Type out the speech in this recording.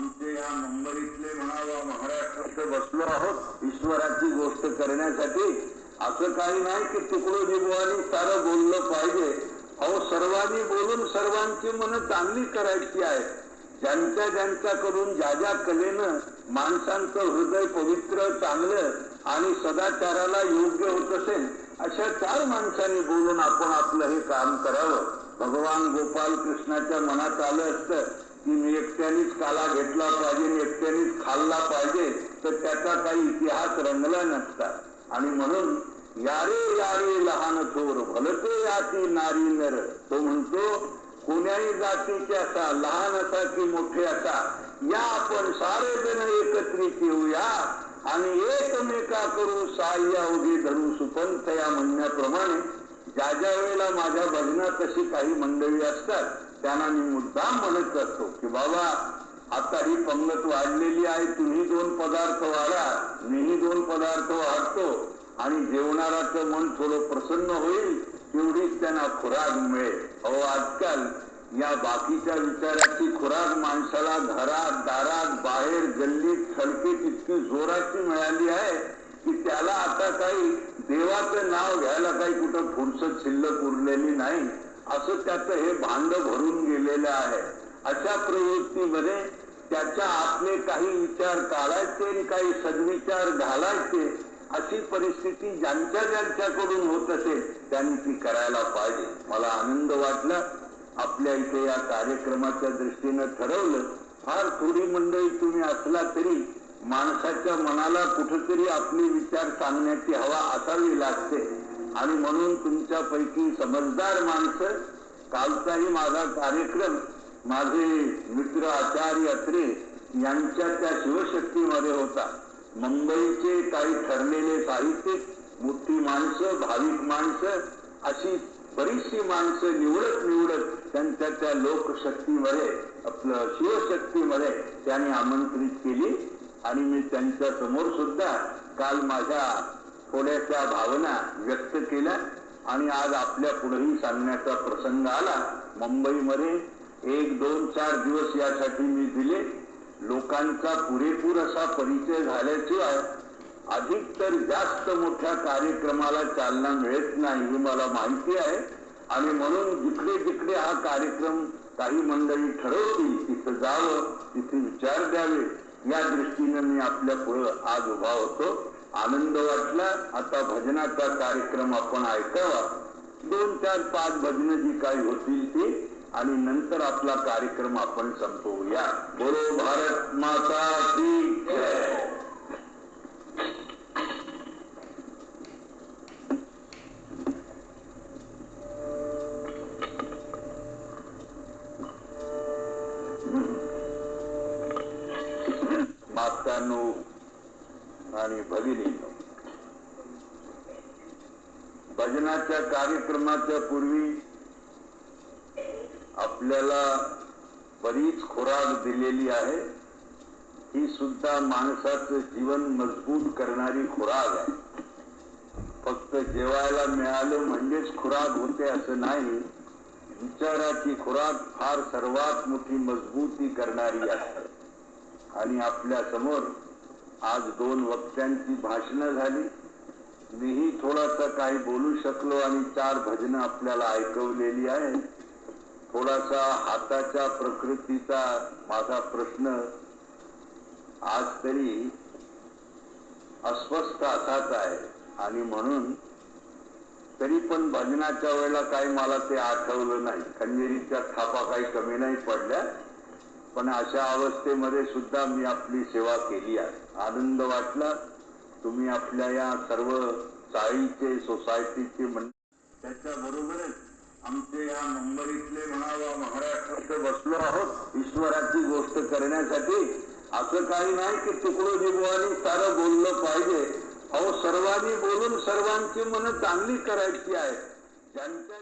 आमचे या मुंबईतले म्हणावा महाराष्ट्रात बसलो आहोत ईश्वराची गोष्ट करण्यासाठी. असं काही नाही की तुकडोजी बुवानी सारं बोललं पाहिजे. अहो सर्वांनी बोलून सर्वांची मन चांगली करायची आहे ज्यांच्या ज्यांच्याकडून ज्या ज्या कलेनं माणसांचं हृदय पवित्र चांगलं आणि सदाचाराला योग्य होत असेल अशा चार माणसांनी बोलून आपण आपलं हे काम करावं. भगवान गोपाल कृष्णाच्या मनात आलं असतं की मी एकट्यानेच काला घेतला पाहिजे एकट्यानेच खाल्ला पाहिजे तर त्याचा काही इतिहास रंगला नसता. आणि म्हणून यारे यारे लहान थोर भलते याती नारी नर. तो म्हणतो कोण्याही जातीचे असा लहान असा की मोठे असा या आपण सारे जण एकत्रित येऊया आणि एकमेका करू साह्या उभी धरू सुपंथ या म्हणण्याप्रमाणे ज्या ज्या वेळेला माझ्या भजनात अशी काही मंडळी असतात त्यांना मी मुद्दाम म्हणत असतो की बाबा आता ही पंगत वाढलेली आहे तुम्ही दोन पदार्थ वाढा मीही दोन पदार्थ वाढतो आणि जेवणाराचं मन थोडं प्रसन्न होईल तेवढीच त्यांना खुराक मिळेल. अहो आजकाल या बाकीच्या विचाराची खुराक माणसाला घरात दारात बाहेर गल्लीत सडकीत इतकी जोराची मिळाली आहे की त्याला आता काही देवाचं नाव घ्यायला काही कुठं फुरसत शिल्लक उरलेली नाही. असं त्याचं हे भांड भरून गेलेलं आहे. अशा प्रवृत्तीमध्ये त्याच्या आपले काही विचार काढायचे आणि काही सद्विचार घालायचे अशी परिस्थिती ज्यांच्या ज्यांच्याकडून होत असेल त्यांनी ती करायला पाहिजे. मला आनंद वाटला. आपल्या इथे या कार्यक्रमाच्या दृष्टीनं ठरवलं फार थोडी मंडळी तुम्ही असला तरी माणसाच्या मनाला कुठेतरी आपले विचार सांगण्याची हवा असावी लागते. आणि म्हणून तुमच्यापैकी समजदार माणसं कालचाही माझा कार्यक्रम माझे मित्र आचार्य अत्रे यांच्या त्या शिवशक्तीमध्ये होता. मुंबईचे काही ठरलेले साहित्यिक मोठी माणसं भाविक माणसं अशी बरीचशी माणसं निवडत निवडत त्यांच्या त्या लोकशक्तीमध्ये आपलं शिवशक्तीमध्ये त्यांनी आमंत्रित केली. आणि मी त्यांच्यासमोर सुद्धा काल माझ्या थोड्याशा भावना व्यक्त केल्या आणि आज आपल्या पुढेही सांगण्याचा प्रसंग आला. मुंबईमध्ये एक दोन चार दिवस यासाठी मी दिले. लोकांचा पुरेपूर असा परिचय झाल्याशिवाय अधिक तर जास्त मोठ्या कार्यक्रमाला चालना मिळत नाही हे मला माहिती आहे. आणि म्हणून जिकडे जिकडे हा कार्यक्रम काही मंडळी ठरवतील तिथं जावं तिथे विचार द्यावे या दृष्टीने मी आपल्या पुढं आज उभा होतो. आनंद वाटला. आता भजनाचा कार्यक्रम आपण ऐकावा. दोन चार पाच भजनं जी काही होतील ती आणि नंतर आपला कार्यक्रम आपण संपवूया. बोलो भारत माता की जय. आणि भगिनींनो भजनाच्या कार्यक्रमाच्या पूर्वी आपल्याला बरीच खुराक दिलेली आहे. ही सुद्धा माणसाचं जीवन मजबूत करणारी खुराक आहे. फक्त जेवायला मिळालं म्हणजेच खुराक होते असं नाही. विचाराची खुराक फार सर्वात मोठी मजबूती करणारी असते आणि आपल्यासमोर आज दोन वक्त्यांची भाषणं झाली. मीही थोडासा काही बोलू शकलो आणि चार भजनं आपल्याला ऐकवलेली आहे थोडासा हाताच्या प्रकृतीचा माझा प्रश्न आज तरी अस्वस्थ असाच आहे. आणि म्हणून तरी पण भजनाच्या वेळेला काही मला ते आठवलं नाही. खंजेरीच्या थापा काही कमी नाही पडल्या. पण अशा अवस्थेमध्ये सुद्धा मी आपली सेवा केली आहे. आनंद वाटला. तुम्ही आपल्या या सर्व चाळीचे सोसायटीचे म्हण त्याच्या बरोबरच आमचे या मुंबईतले म्हणावा महाराष्ट्रात बसलो आहोत ईश्वराची गोष्ट करण्यासाठी. असं काही नाही की तुकडोजी बुवानी सारं बोललं पाहिजे. अहो सर्वांनी बोलून सर्वांची मन चांगली करायची आहे. ज्यांच्या